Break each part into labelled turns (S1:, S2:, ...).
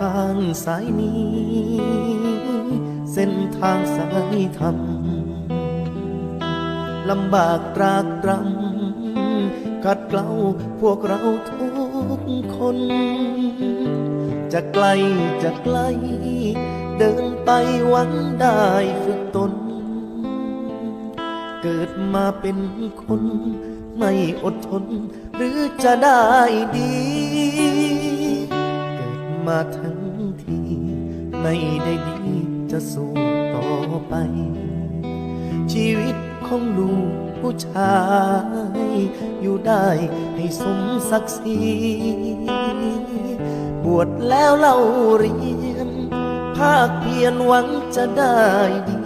S1: ทางสายนี้ เส้นทางสายธรรมลำบากตรากตรำกัดเกลาพวกเราทุกคน จะไกลจะไกล เดินไปหวังได้ฝึกตน เกิดมาเป็นคน ไม่อดทน หรือจะได้ดี มาทั้งที ไม่ได้ดีจะสู้ต่อไป ชีวิตของลูกผู้ชาย อยู่ได้ให้สมศักดิ์ศรีบวชแล้วเล่าเรียน ภาคเพียรหวังจะได้ดี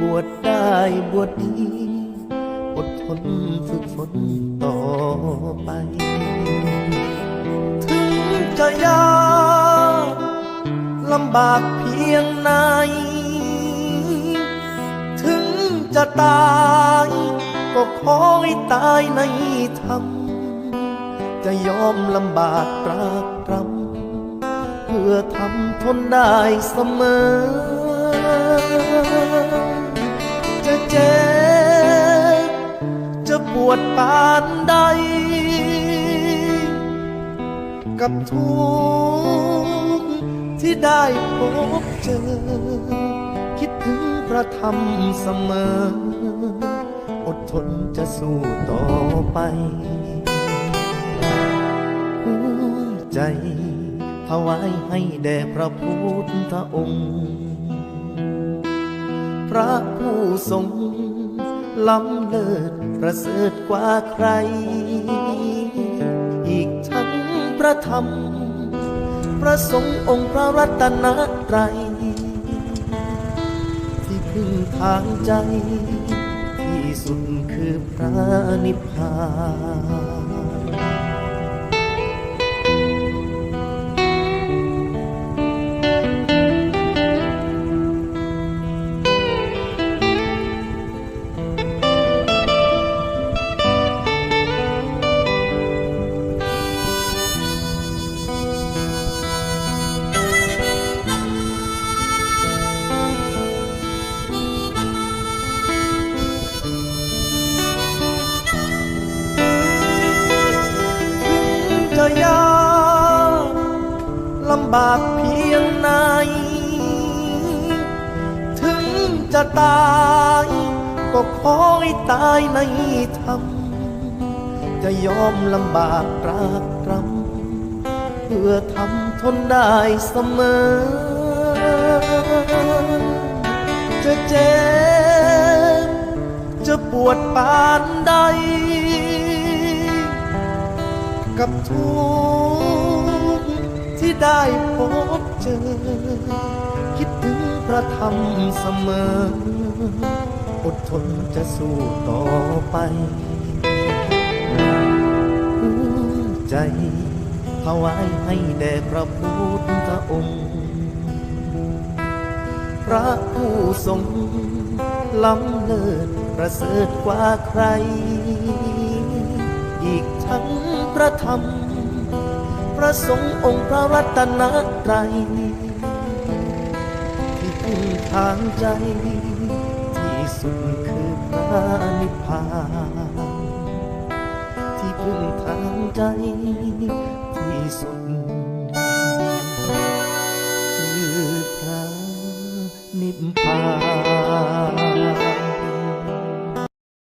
S1: บวชได้บวชดี อดทนฝึกฝนต่อไป ยากลำบากเพียงไหน ถึงจะตายก็ขอให้ตายในธรรม จะยอมลำบากตรากตรำเพื่อทำทนได้เสมอ จะเจ็บจะปวดปานใด กับทุกข์ที่ได้พบเจอ คิดถึงพระธรรมเสมอ อดทนจะสู้ต่อไป หัวใจถวายให้แด่พระพุทธองค์ พระผู้ทรงล้ำเลิศประเสริฐกว่าใคร พระธรรม พระสงฆ์องค์พระรัตนตรัยที่พึ่งทางใจ ที่สุดคือพระนิพพานำบากเพียงไหน ถึงจะตายก็ขอให้ตายในธรรม จะยอมลำบากตรากตรำเพื่อทำทนได้เสมอ จะเจ็บจะปวดปานใด กับทุก ที่ได้พบเจอ คิดถึงพระธรรมเสมอ อดทนจะสู้ต่อไปหัวใจถวายให้แด่พระพุทธองค์ พระผู้ทรงล้ำเลิศประเสริฐกว่าใคร อีกทั้งพระธรรม ระสงฆ์องค์พระรัตนตรัยที่พึ่งทางใจ ที่สุดคือพระนิพพานที่พึ่งทางใจ ที่สุด